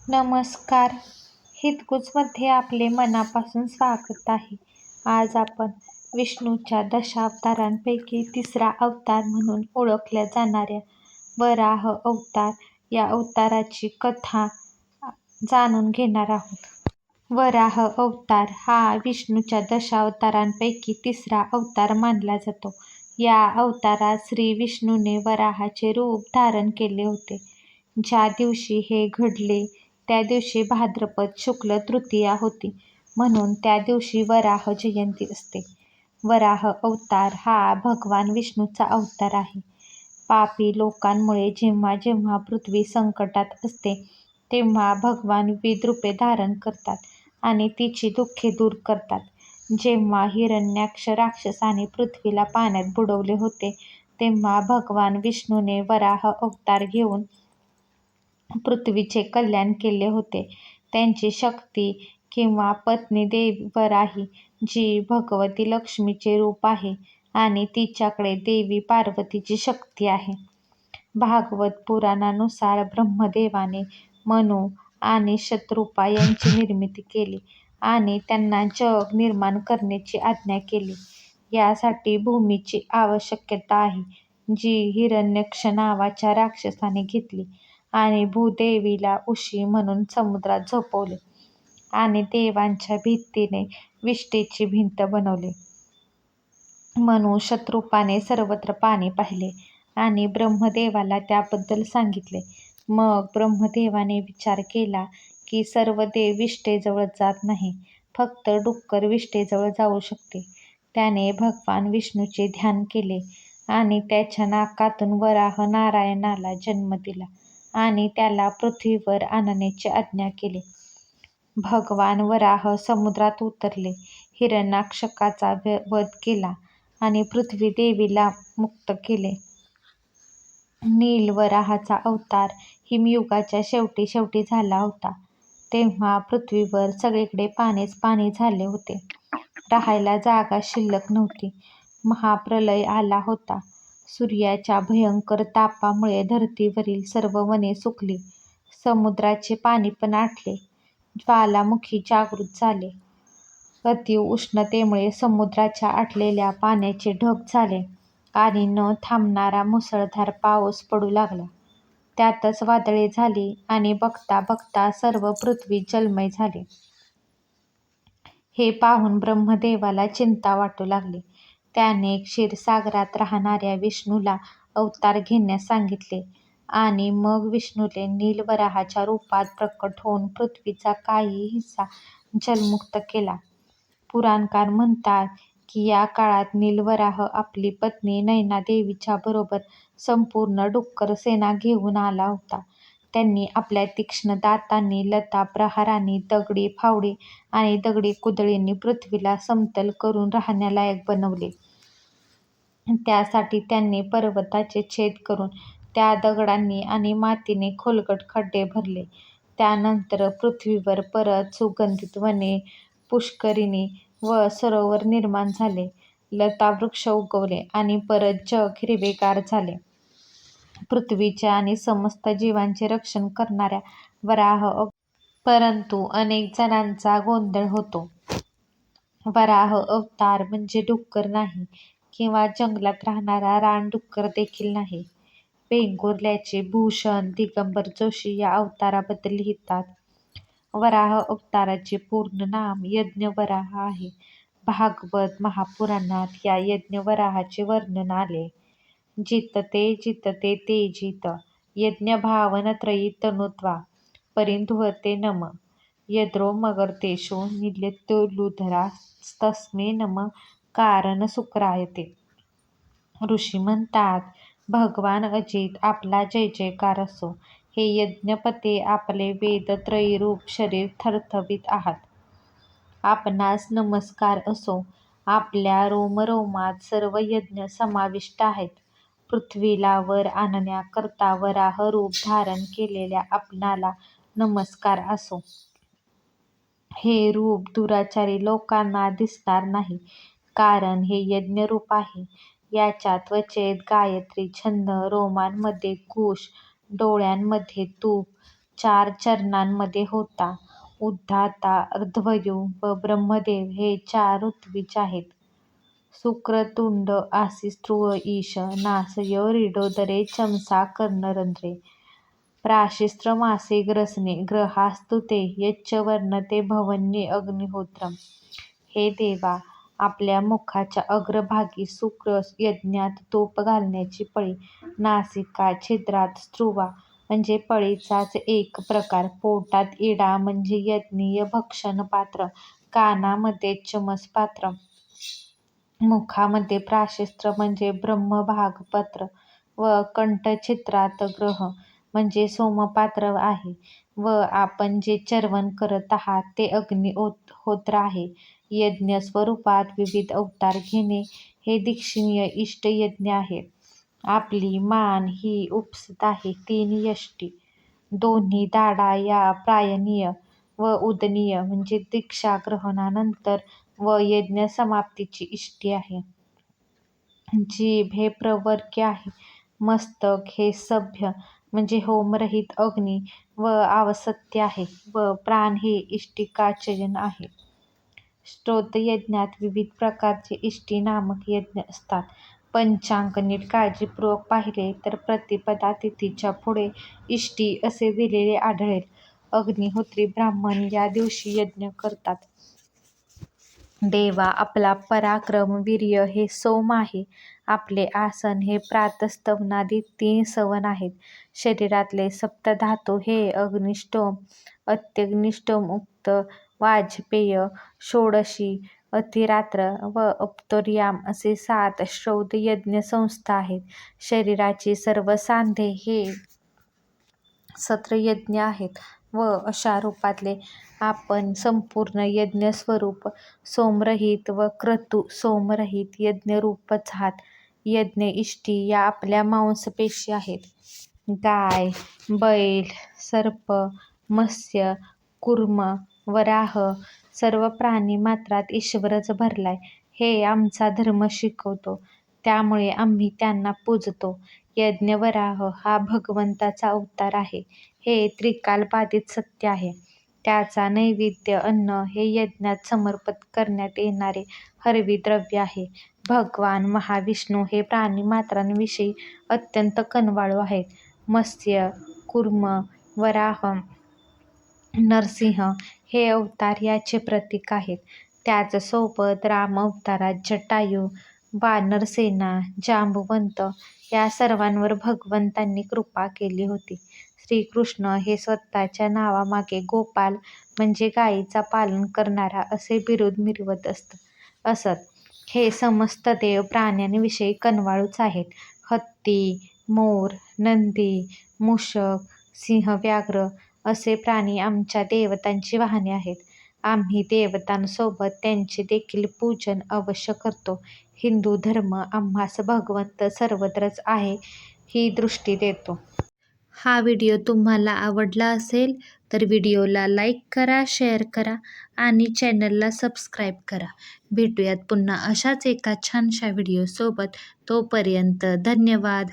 नमस्कार हितगुजमध्ये आपले मनापासून स्वागत आहे. आज आपण विष्णूच्या दशावतारांपैकी तिसरा अवतार म्हणून ओळखल्या जाणाऱ्या वराह अवतार या अवताराची कथा जाणून घेणार आहोत. वराह अवतार हा विष्णूच्या दशावतारांपैकी तिसरा अवतार मानला जातो. या अवतारात श्री विष्णूने वराहाचे रूप धारण केले होते. ज्या दिवशी हे घडले त्या दिवशी भाद्रपद शुक्ल तृतीया होती म्हणून त्या दिवशी वराह जयंती असते. वराह अवतार हा भगवान विष्णूचा अवतार आहे. पापी लोकांमुळे जेव्हा जेव्हा पृथ्वी संकटात असते तेव्हा भगवान विविध रूपे धारण करतात आणि तिची दुःखे दूर करतात. जेव्हा हिरण्याक्ष राक्षसाने पृथ्वीला पाण्यात बुडवले होते तेव्हा भगवान विष्णूने वराह अवतार घेऊन पृथ्वीचे कल्याण केले होते. त्यांची शक्ती किंवा पत्नी देवी वराही जी भगवती लक्ष्मीचे रूप आहे आणि तिच्याकडे देवी पार्वतीची शक्ती आहे. भागवत पुराणानुसार ब्रह्मदेवाने मनु आणि शतरूपा यांची निर्मिती केली आणि त्यांना जग निर्माण करण्याची आज्ञा केली. यासाठी भूमीची आवश्यकता आहे जी हिरण्यक्ष नावाच्या राक्षसाने घेतली आणि भूदेवीला उशी म्हणून समुद्रात झोपवले आणि देवांच्या भीतीने विष्ठेची भिंत बनवली. म्हणून शत्रुपाने सर्वत्र पाणी पाहिले आणि ब्रह्मदेवाला त्याबद्दल सांगितले. मग ब्रह्मदेवाने विचार केला की सर्व देव विष्ठेजवळ जात नाही, फक्त डुक्कर विष्ठेजवळ जाऊ शकते. त्याने भगवान विष्णूचे ध्यान केले आणि त्याच्या नाकातून वराह नारायणाला जन्म दिला आणि त्याला पृथ्वीवर आणण्याची आज्ञा केली. भगवान वराह समुद्रात उतरले, हिरण्याक्षकाचा वध केला आणि पृथ्वी देवीला मुक्त केले. नील वराहाचा अवतार हिमयुगाच्या शेवटी शेवटी झाला होता. तेव्हा पृथ्वीवर सगळीकडे पाणीच पाणी झाले होते. राहायला जागा शिल्लक नव्हती. महाप्रलय आला होता. सूर्याच्या भयंकर तापामुळे धरतीवरील सर्व वने सुकली. समुद्राचे पाणी पण आटले. ज्वालामुखी जागृत झाले. अतीव उष्णतेमुळे समुद्राच्या आटलेल्या पाण्याचे ढग झाले आणि न थांबणारा मुसळधार पाऊस पडू लागला. त्यातच वादळे झाली आणि बघता बघता सर्व पृथ्वी जलमय झाली. हे पाहून ब्रह्मदेवाला चिंता वाटू लागली. त्याने क्षीरसागरात राहणाऱ्या विष्णूला अवतार घेण्यास सांगितले आणि मग विष्णूने नील वराहाच्या रूपात प्रकट होऊन पृथ्वीचा काही हिस्सा जलमुक्त केला. पुराणकार म्हणतात की या काळात नील वराह आपली पत्नी नयनादेवीच्या बरोबर संपूर्ण डुक्कर सेना घेऊन आला होता. त्यांनी आपल्या तीक्ष्ण दातांनी, लता प्रहारांनी, दगडी फावडी आणि दगडी कुदळींनी पृथ्वीला समतल करून राहण्यालायक बनवले. त्यासाठी त्यांनी पर्वताचे छेद करून त्या दगडांनी आणि मातीने खोलगट खड्डे भरले. त्यानंतर पृथ्वीवर परत सुगंधित वने, पुष्करिणी व सरोवर निर्माण झाले. लतावृक्ष उगवले आणि परत जग हिरवेगार झाले. पृथ्वीचे आणि समस्त जीवांचे रक्षण करणाऱ्या वराह परंतु अनेक जणांचा गोंधळ होतो. वराह अवतार म्हणजे डुक्कर नाही किंवा जंगलात राहणारा रानडुक्कर देखील नाही. वेंगुर्ल्याचे भूषण दिगंबर जोशी या अवताराबद्दल लिहितात. वराह अवताराचे पूर्ण नाव यज्ञवराह आहे. भागवत महापुराणात या यज्ञवराहाचे वर्णन आले. जितते जितते तेजित यज्ञभावनत्रयी तनुत्वा परिधूयते नम यद्रोमगर्तेषु तस्मे नम कारण ते. ऋषी म्हणतात, भगवान अजित आपला जयजयकार असो. हे यज्ञपते आपले वेदत्रयीरूप शरीर थरथवीत आहात. आपणास नमस्कार असो. आपल्या रोमरोमात सर्व यज्ञ समाविष्ट आहेत. पृथ्वीला वर आणण्याकरता वराह रूप धारण केलेल्या आपणाला नमस्कार असो. हे रूप दुराचारी लोकांना दिसणार नाही कारण हे यज्ञरूप आहे. याच्या त्वचेत गायत्री छंद, रोमांमध्ये कुश, डोळ्यांमध्ये तूप, चार चरणांमध्ये होता. उद्धाता, अर्धवयू व ब्रह्मदेव हे चार ऋत्विज आहेत. शुक्रतुंड आसी स्त्रुव ईश नासयो रीडोदरे चमसा कर्णरंध्रे प्राशिस्त्र मासे ग्रसने ग्रहास्तु ते यच्च वर्णते भवन्ये अग्निहोत्रम्. हे देवा, आपल्या मुखाच्या अग्रभागी शुक्र यज्ञात तूप घालण्याची पळी, नासिका छिद्रात स्त्रुवा म्हणजे पळीचाच एक प्रकार, पोटात इडा म्हणजे यज्ञीय भक्षण पात्र, कानामध्ये चमस पात्र, मुखामध्ये प्राशस्त्य म्हणजे ब्रह्मभागपत्र व कंठच्छिद्रात ग्रह म्हणजे सोमपात्र आहे व आपण जे चर्वण करत आहात ते अग्निहोत्र आहे. यज्ञ स्वरूपात विविध अवतार घेणे हे दीक्षणीय इष्टयज्ञ आहे. आपली मान ही उपसत आहे तीन यष्टी, दोन्ही दाढा या प्रायणीय व उदनीय म्हणजे दीक्षा ग्रहणानंतर व यज्ञ समाप्तीची इष्टी आहे. जीभ हे प्रवर्ग्य आहे. मस्तक हे सभ्य म्हणजे होमरहित अग्नी व आवसत्य आहे व प्राण हे इष्टिकाचयन आहे. स्तोत्रयज्ञात विविध प्रकारचे इष्टी नामक यज्ञ असतात. पंचांग नीट काळजीपूर्वक पाहिले तर प्रतिपदा तिथीच्या पुढे इष्टी असे दिलेले आढळेल. अग्निहोत्री ब्राह्मण या दिवशी यज्ञ करतात. देवा, आपला पराक्रम, वीर्य हे सोम आहे. आपले आसन हे प्रातस्तवनादी तीन सवन आहेत. शरीरातले सप्तधातू हे अग्निष्टोम, अत्यग्निष्टोम, उक्त, वाजपेय, षोडशी, अतिरात्र व अप्तोर्याम असे सात श्रौतयज्ञसंस्था आहेत. शरीराची सर्व सांधे हे सत्रयज्ञ आहेत व अशा रूपातले आपण संपूर्ण यज्ञस्वरूप सोमरहित व क्रतू सोमरहित यज्ञरूपच आहात. यज्ञ इष्टी या आपल्या मांसपेशी आहेत. गाय, बैल, सर्प, मत्स्य, कुर्म वराह सर्व प्राणी मात्रात ईश्वरच भरलाय हे आमचा धर्म शिकवतो. त्यामुळे आम्ही त्यांना पूजतो. यज्ञ वराह हा भगवंताचा अवतार आहे हे त्रिकालबाधित सत्य आहे. त्याचा नैवेद्य अन्न हे यज्ञात समर्पित करण्यात येणारे हरवी द्रव्य आहे. भगवान महाविष्णू हे प्राणिमात्रांविषयी अत्यंत कनवाळू आहेत. मत्स्य, कूर्म, वराह, नरसिंह हे अवतार याचे प्रतीक आहेत. त्याचसोबत राम अवतारात जटायू, वानरसेना, जांबवंत या सर्वांवर भगवंतांनी कृपा केली होती. श्रीकृष्ण हे स्वतःच्या नावामागे गोपाल म्हणजे गायीचा पालन करणारा असे बिरुद मिरवत असत. हे समस्त देव प्राण्यांविषयी कनवाळूच आहेत. हत्ती, मोर, नंदी, मूषक, सिंह, व्याघ्र असे प्राणी आमच्या देवतांची वाहने आहेत. आम्ही देवतांसोबत त्यांचे देखील पूजन अवश्य करतो. हिंदू धर्म आम्हास भगवंत सर्वत्रच आहे ही दृष्टी देतो. हा व्हिडिओ तुम्हाला आवडला असेल तर व्हिडिओला लाईक करा, शेअर करा आणि चॅनलला सबस्क्राईब करा. भेटूयात पुन्हा अशाच एका छानशा व्हिडिओसोबत. तोपर्यंत धन्यवाद.